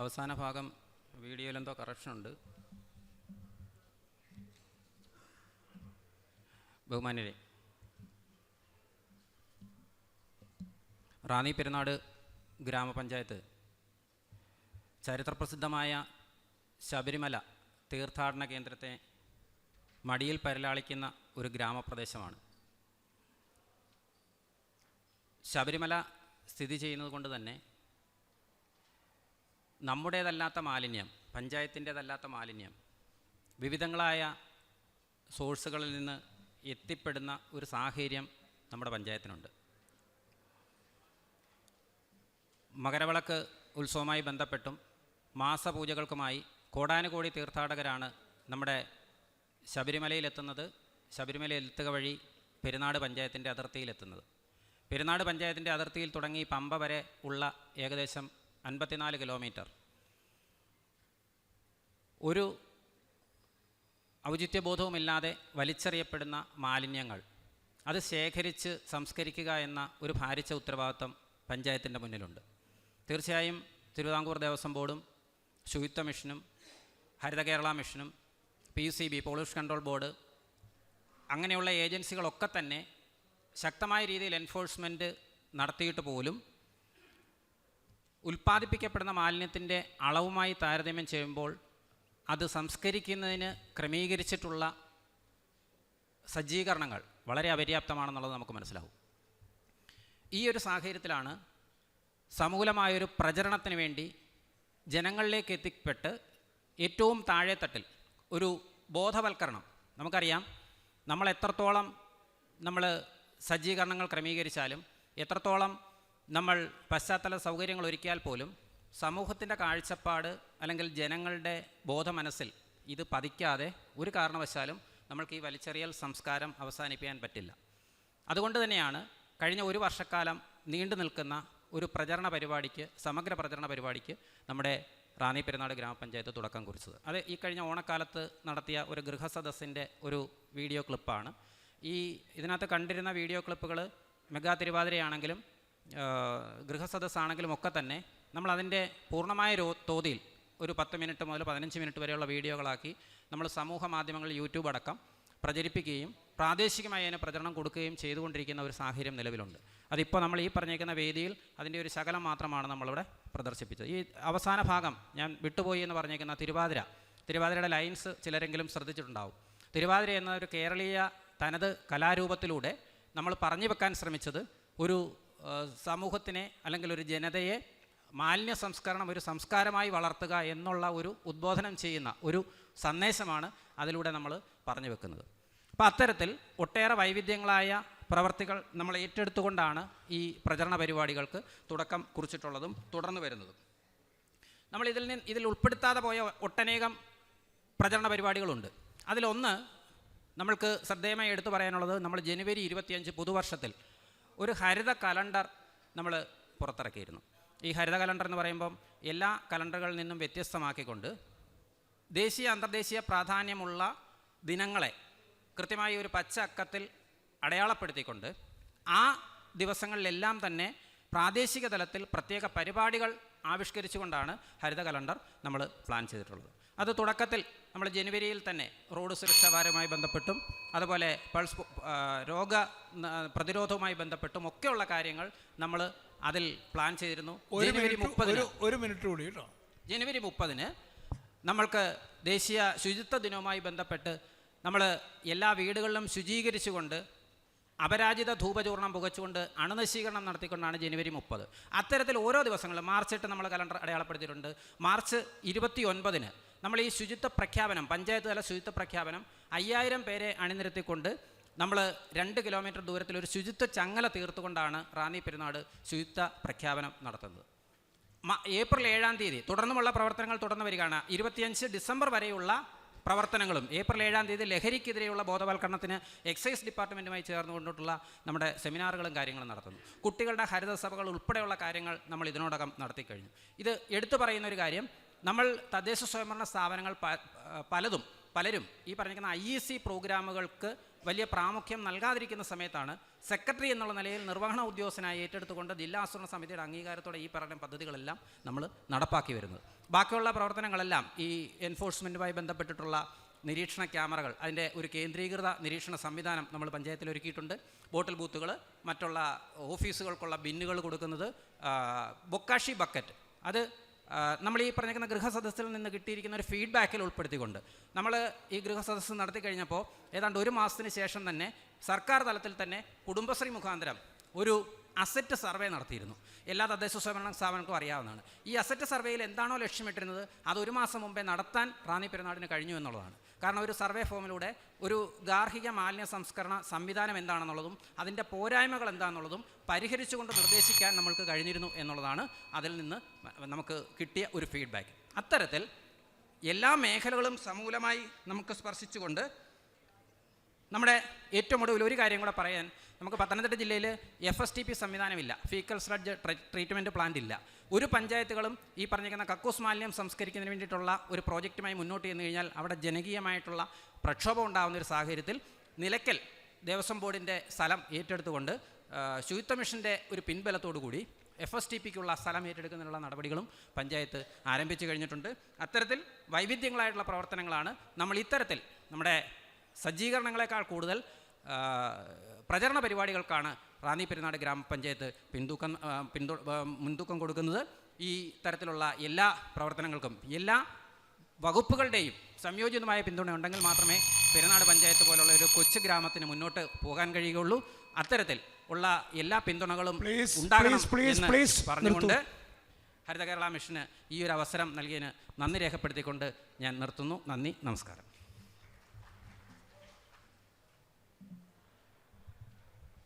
അവസാന ഭാഗം വീഡിയോയിലെന്തോ കറക്ഷൻ ഉണ്ട്. ബഹുമാന്യരെ റാന്നി പെരുന്നാട് ഗ്രാമപഞ്ചായത്ത് ചരിത്രപ്രസിദ്ധമായ ശബരിമല തീർത്ഥാടന കേന്ദ്രത്തെ മടിയിൽ പരിലാളിക്കുന്ന ഒരു ഗ്രാമപ്രദേശമാണ്. ശബരിമല സ്ഥിതി ചെയ്യുന്നത് കൊണ്ട് തന്നെ നമ്മുടേതല്ലാത്ത മാലിന്യം പഞ്ചായത്തിന്റേതല്ലാത്ത മാലിന്യം വിവിധങ്ങളായ സോഴ്സുകളിൽ നിന്ന് എത്തിപ്പെടുന്ന ഒരു സാഹചര്യം നമ്മുടെ പഞ്ചായത്തിനുണ്ട്. മകരവിളക്ക് ഉത്സവമായി ബന്ധപ്പെട്ടും മാസപൂജകൾക്കുമായി കോടാനുകോടി തീർത്ഥാടകരാണ് നമ്മുടെ ശബരിമലയിലെത്തുന്നത്. ശബരിമല എത്തുക വഴി പെരുന്നാട് പഞ്ചായത്തിന്റെ അതിർത്തിയിലെത്തുന്നത്. പെരുന്നാട് പഞ്ചായത്തിന്റെ അതിർത്തിയിൽ തുടങ്ങി പമ്പ വരെ ഉള്ള ഏകദേശം അൻപത്തിനാല് കിലോമീറ്റർ. ഒരു ഔചിത്യബോധവുമില്ലാതെ വലിച്ചെറിയപ്പെടുന്ന മാലിന്യങ്ങൾ അത് ശേഖരിച്ച് സംസ്കരിക്കുക എന്ന ഒരു ഭാരിച്ച ഉത്തരവാദിത്വം പഞ്ചായത്തിന്റെ മുന്നിലുണ്ട്. തീർച്ചയായും തിരുവിതാംകൂർ ദേവസ്വം ബോർഡും ശുചിത്വ മിഷനും ഹരിത കേരള മിഷനും P U C B pollution control board അങ്ങനെയുള്ള ഏജൻസികളൊക്കെ തന്നെ ശക്തമായ രീതിയിൽ എൻഫോഴ്സ്മെന്റ് നടത്തിയിട്ട് പോലും ഉൽപ്പാദിപ്പിക്കപ്പെടുന്ന മാലിന്യത്തിന്റെ അളവുമായി താരതമ്യം ചെയ്യുമ്പോൾ അത് സംസ്കരിക്കുന്നതിന് ക്രമീകരിച്ചിട്ടുള്ള സജ്ജീകരണങ്ങൾ വളരെ അപര്യാപ്തമാണെന്നുള്ളത് നമുക്ക് മനസ്സിലാവും. ഈ ഒരു സാഹചര്യത്തിലാണ് സമൂലമായൊരു പ്രചരണത്തിന് വേണ്ടി ജനങ്ങളിലേക്ക് എത്തിപ്പെട്ട് ഏറ്റവും താഴെത്തട്ടിൽ ഒരു ബോധവൽക്കരണം. നമുക്കറിയാം നമ്മൾ എത്രത്തോളം നമ്മൾ സജ്ജീകരണങ്ങൾ ക്രമീകരിച്ചാലും എത്രത്തോളം നമ്മൾ പശ്ചാത്തല സൗകര്യങ്ങൾ ഒരുക്കിയാൽ പോലും സമൂഹത്തിന്റെ കാഴ്ചപ്പാട് അല്ലെങ്കിൽ ജനങ്ങളുടെ ബോധമനസ്സിൽ ഇത് പതിക്കാതെ ഒരു കാരണവശാലും നമ്മൾക്ക് ഈ വലിച്ചെറിയൽ സംസ്കാരം അവസാനിപ്പിക്കാൻ പറ്റില്ല. അതുകൊണ്ട് തന്നെയാണ് കഴിഞ്ഞ ഒരു വർഷക്കാലം നീണ്ടു നിൽക്കുന്ന ഒരു പ്രചരണ പരിപാടിക്ക് സമഗ്ര പ്രചരണ പരിപാടിക്ക് നമ്മുടെ റാന്നി പെരുന്നാട് ഗ്രാമപഞ്ചായത്ത് തുടക്കം കുറിച്ചത്. അത് ഈ കഴിഞ്ഞ ഓണക്കാലത്ത് നടത്തിയ ഒരു ഗൃഹസദസ്സിന്റെ ഒരു വീഡിയോ ക്ലിപ്പാണ്. ഈ ഇതിനകത്ത് കണ്ടിരുന്ന വീഡിയോ ക്ലിപ്പുകൾ മെഗാ തിരുവാതിരയാണെങ്കിലും ഗൃഹസദസ്സാണെങ്കിലും ഒക്കെ തന്നെ നമ്മൾ അതിന്റെ പൂർണമായ തോതിൽ ഒരു പത്ത് മിനിറ്റ് മുതൽ പതിനഞ്ച് മിനിറ്റ് വരെയുള്ള വീഡിയോകളാക്കി നമ്മൾ സമൂഹ മാധ്യമങ്ങളിൽ യൂട്യൂബ് അടക്കം പ്രചരിപ്പിക്കുകയും പ്രാദേശികമായി അതിന് പ്രചരണം കൊടുക്കുകയും ചെയ്തുകൊണ്ടിരിക്കുന്ന ഒരു സാഹചര്യം നിലവിലുണ്ട്. അതിപ്പോൾ നമ്മൾ ഈ പറഞ്ഞേക്കുന്ന വേദിയിൽ അതിന്റെ ഒരു ശകലം മാത്രമാണ് നമ്മളിവിടെ പ്രദർശിപ്പിച്ചത്. ഈ അവസാന ഭാഗം ഞാൻ വിട്ടുപോയി എന്ന് പറഞ്ഞേക്കുന്ന തിരുവാതിര തിരുവാതിരയുടെ ലൈൻസ് ചിലരെങ്കിലും ശ്രദ്ധിച്ചിട്ടുണ്ടാവും. തിരുവാതിര എന്ന ഒരു കേരളീയ തനത് കലാരൂപത്തിലൂടെ നമ്മൾ പറഞ്ഞു വെക്കാൻ ശ്രമിച്ചത് ഒരു സമൂഹത്തിനെ അല്ലെങ്കിൽ ഒരു ജനതയെ മാലിന്യ സംസ്കരണം ഒരു സംസ്കാരമായി വളർത്തുക എന്നുള്ള ഒരു ഉദ്ബോധനം ചെയ്യുന്ന ഒരു സന്ദേശമാണ് അതിലൂടെ നമ്മൾ പറഞ്ഞു വെക്കുന്നത്. അപ്പോൾ അത്തരത്തിൽ ഒട്ടേറെ വൈവിധ്യങ്ങളായ പ്രവർത്തികൾ നമ്മൾ ഏറ്റെടുത്തുകൊണ്ടാണ് ഈ പ്രചരണ പരിപാടികൾക്ക് തുടക്കം കുറിച്ചിട്ടുള്ളതും തുടർന്നു വരുന്നതും. നമ്മൾ ഇതിൽ നിന്ന് ഇതിൽ ഉൾപ്പെടുത്താതെ പോയ ഒട്ടനേകം പ്രചരണ പരിപാടികളുണ്ട്. അതിലൊന്ന് നമ്മൾക്ക് ശ്രദ്ധേയമായി എടുത്തു പറയാനുള്ളത് നമ്മൾ ജനുവരി ഇരുപത്തിയഞ്ച് പുതുവർഷത്തിൽ ഒരു ഹരിത കലണ്ടർ നമ്മൾ പുറത്തിറക്കിയിരുന്നു. ഈ ഹരിത കലണ്ടർ എന്ന് പറയുമ്പം എല്ലാ കലണ്ടറുകളിൽ നിന്നും വ്യത്യസ്തമാക്കിക്കൊണ്ട് ദേശീയ അന്തർദേശീയ പ്രാധാന്യമുള്ള ദിനങ്ങളെ കൃത്യമായി ഒരു പച്ച അക്കത്തിൽ അടയാളപ്പെടുത്തിക്കൊണ്ട് ആ ദിവസങ്ങളിലെല്ലാം തന്നെ പ്രാദേശിക തലത്തിൽ പ്രത്യേക പരിപാടികൾ ആവിഷ്കരിച്ചുകൊണ്ടാണ് ഹരിത കലണ്ടർ നമ്മൾ പ്ലാൻ ചെയ്തിട്ടുള്ളത്. അത് തുടക്കത്തിൽ നമ്മൾ ജനുവരിയിൽ തന്നെ റോഡ് സുരക്ഷാ വാരവുമായി ബന്ധപ്പെട്ടും അതുപോലെ പൾസ് രോഗ പ്രതിരോധവുമായി ബന്ധപ്പെട്ടും ഒക്കെയുള്ള കാര്യങ്ങൾ നമ്മൾ അതിൽ പ്ലാൻ ചെയ്തിരുന്നു. ജനുവരി മുപ്പതിന് ഒരു മിനിറ്റ് കൂടി കേട്ടോ. ജനുവരി മുപ്പതിന് നമ്മൾക്ക് ദേശീയ ശുചിത്വ ദിനവുമായി ബന്ധപ്പെട്ട് നമ്മൾ എല്ലാ വീടുകളിലും ശുചീകരിച്ചുകൊണ്ട് അപരാജിത ധൂപചൂർണം പുകച്ചുകൊണ്ട് അണുനശീകരണം നടത്തിക്കൊണ്ടാണ് ജനുവരി മുപ്പത്. അത്തരത്തിൽ ഓരോ ദിവസങ്ങളും മാർച്ച് എട്ട് നമ്മൾ കലണ്ടർ അടയാളപ്പെടുത്തിയിട്ടുണ്ട്. മാർച്ച് ഇരുപത്തി ഒൻപതിന് നമ്മൾ ഈ ശുചിത്വ പ്രഖ്യാപനം പഞ്ചായത്ത് തല ശുചിത്വ പ്രഖ്യാപനം അയ്യായിരം പേരെ അണിനിരത്തിക്കൊണ്ട് നമ്മൾ രണ്ട് കിലോമീറ്റർ ദൂരത്തിൽ ഒരു ശുചിത്വ ചങ്ങല തീർത്തുകൊണ്ടാണ് റാന്നി പെരുന്നാട് ശുചിത്വ പ്രഖ്യാപനം നടത്തുന്നത്. ഏപ്രിൽ ഏഴാം തീയതി തുടർന്നുമുള്ള പ്രവർത്തനങ്ങൾ തുടർന്ന് വരികയാണ്. ഇരുപത്തിയഞ്ച് ഡിസംബർ വരെയുള്ള പ്രവർത്തനങ്ങളും. ഏപ്രിൽ ഏഴാം തീയതി ലഹരിക്കെതിരെയുള്ള ബോധവൽക്കരണത്തിന് എക്സൈസ് ഡിപ്പാർട്ട്മെന്റുമായി ചേർന്നുകൊണ്ടിട്ടുള്ള നമ്മുടെ സെമിനാറുകളും കാര്യങ്ങളും നടത്തുന്നു. കുട്ടികളുടെ ഹരിത സഭകൾ ഉൾപ്പെടെയുള്ള കാര്യങ്ങൾ നമ്മൾ ഇതിനോടകം നടത്തിക്കഴിഞ്ഞു. ഇത് എടുത്തു പറയുന്ന ഒരു കാര്യം നമ്മൾ തദ്ദേശ സ്വയംഭരണ സ്ഥാപനങ്ങൾ പലതും പലരും ഈ പറഞ്ഞിരിക്കുന്ന ഐ ഇ സി പ്രോഗ്രാമുകൾക്ക് വലിയ പ്രാമുഖ്യം നൽകാതിരിക്കുന്ന സമയത്താണ് സെക്രട്ടറി എന്നുള്ള നിലയിൽ നിർവഹണ ഉദ്യോഗസ്ഥനായി ഏറ്റെടുത്തുകൊണ്ട് ജില്ലാ ആസൂത്രണ സമിതിയുടെ അംഗീകാരത്തോടെ ഈ പറയുന്ന പദ്ധതികളെല്ലാം നമ്മൾ നടപ്പാക്കി വരുന്നത്. ബാക്കിയുള്ള പ്രവർത്തനങ്ങളെല്ലാം ഈ എൻഫോഴ്സ്മെന്റുമായി ബന്ധപ്പെട്ടിട്ടുള്ള നിരീക്ഷണ ക്യാമറകൾ അതിന്റെ ഒരു കേന്ദ്രീകൃത നിരീക്ഷണ സംവിധാനം നമ്മൾ പഞ്ചായത്തിൽ ഒരുക്കിയിട്ടുണ്ട്. ബോട്ടിൽ ബൂത്തുകൾ മറ്റുള്ള ഓഫീസുകൾക്കുള്ള ബിന്നുകൾ കൊടുക്കുന്നത് ബൊക്കാഷി ബക്കറ്റ്. അത് നമ്മൾ ഈ പറഞ്ഞിരിക്കുന്ന ഗൃഹസദസ്സിൽ നിന്ന് കിട്ടിയിരിക്കുന്ന ഒരു ഫീഡ്ബാക്കിൽ ഉൾപ്പെടുത്തിക്കൊണ്ട് നമ്മൾ ഈ ഗൃഹസദസ്സ് നടത്തി കഴിഞ്ഞപ്പോൾ ഏതാണ്ട് ഒരു മാസത്തിന് ശേഷം തന്നെ സർക്കാർ തലത്തിൽ തന്നെ കുടുംബശ്രീ മുഖാന്തരം ഒരു അസറ്റ് സർവേ നടത്തിയിരുന്നു. എല്ലാ തദ്ദേശ സ്വയംഭരണ സ്ഥാപനങ്ങൾക്കും അറിയാവുന്നതാണ്. ഈ അസറ്റ് സർവേയിൽ എന്താണോ ലക്ഷ്യമിട്ടിരുന്നത്? അത് ഒരു മാസം മുമ്പേ നടത്താൻ റാന്നി പെരുന്നാടിന് കഴിഞ്ഞു എന്നുള്ളതാണ്. കാരണം ഒരു സർവേ ഫോമിലൂടെ ഒരു ഗാർഹിക മാലിന്യ സംസ്കരണ സംവിധാനം എന്താണെന്നുള്ളതും അതിന്റെ പോരായ്മകൾ എന്താണെന്നുള്ളതും പരിഹരിച്ചുകൊണ്ട് നിർദ്ദേശിക്കാൻ നമ്മൾക്ക് കഴിഞ്ഞിരുന്നു എന്നുള്ളതാണ് അതിൽ നിന്ന് നമുക്ക് കിട്ടിയ ഒരു ഫീഡ്ബാക്ക് അത്തരത്തിൽ എല്ലാ മേഖലകളും സമൂലമായി നമുക്ക് സ്പർശിച്ചുകൊണ്ട് നമ്മുടെ ഏറ്റവും ഒടുവിൽ ഒരു കാര്യം കൂടെ പറയാൻ. നമുക്ക് പത്തനംതിട്ട ജില്ലയിൽ എഫ് എസ് ടി പി സംവിധാനമില്ല. ഫീക്കൽ സ്ലഡ്ജ് ട്രീറ്റ്മെന്റ് പ്ലാന്റ് ഇല്ല. ഒരു പഞ്ചായത്തുകളും ഈ പറഞ്ഞിരിക്കുന്ന കക്കൂസ് മാലിന്യം സംസ്കരിക്കുന്നതിന് വേണ്ടിയിട്ടുള്ള ഒരു പ്രോജക്റ്റുമായി മുന്നോട്ട് ചെന്ന് കഴിഞ്ഞാൽ അവിടെ ജനകീയമായിട്ടുള്ള പ്രക്ഷോഭം ഉണ്ടാകുന്ന ഒരു സാഹചര്യത്തിൽ നിലയ്ക്കൽ ദേവസ്വം ബോർഡിന്റെ സ്ഥലം ഏറ്റെടുത്തുകൊണ്ട് ശുചിത്വ മിഷന്റെ ഒരു പിൻബലത്തോടു കൂടി എഫ് എസ് ടി പിക്കുള്ള സ്ഥലം ഏറ്റെടുക്കുന്നതിനുള്ള നടപടികളും പഞ്ചായത്ത് ആരംഭിച്ചു കഴിഞ്ഞിട്ടുണ്ട്. അത്തരത്തിൽ വൈവിധ്യങ്ങളായിട്ടുള്ള പ്രവർത്തനങ്ങളാണ് നമ്മൾ ഇത്തരത്തിൽ നമ്മുടെ സജ്ജീകരണങ്ങളെക്കാൾ കൂടുതൽ പ്രചരണ പരിപാടികൾക്കാണ് റാന്നി പെരുന്നാട് ഗ്രാമപഞ്ചായത്ത് പിന്തുക്കം പിന്തു മുൻതൂക്കം കൊടുക്കുന്നത്. ഈ തരത്തിലുള്ള എല്ലാ പ്രവർത്തനങ്ങൾക്കും എല്ലാ വകുപ്പുകളുടെയും സംയോജിതമായ പിന്തുണ ഉണ്ടെങ്കിൽ മാത്രമേ പെരുന്നാട് പഞ്ചായത്ത് പോലുള്ള ഒരു കൊച്ചു ഗ്രാമത്തിന് മുന്നോട്ട് പോകാൻ കഴിയുകയുള്ളൂ. അത്തരത്തിൽ ഉള്ള എല്ലാ പിന്തുണകളും ഉണ്ടാകണം എന്ന് പറഞ്ഞുകൊണ്ട് ഹരിത കേരള മിഷന് ഈ ഒരു അവസരം നൽകിയതിന് നന്ദി രേഖപ്പെടുത്തിക്കൊണ്ട് ഞാൻ നിർത്തുന്നു. നന്ദി നമസ്കാരം.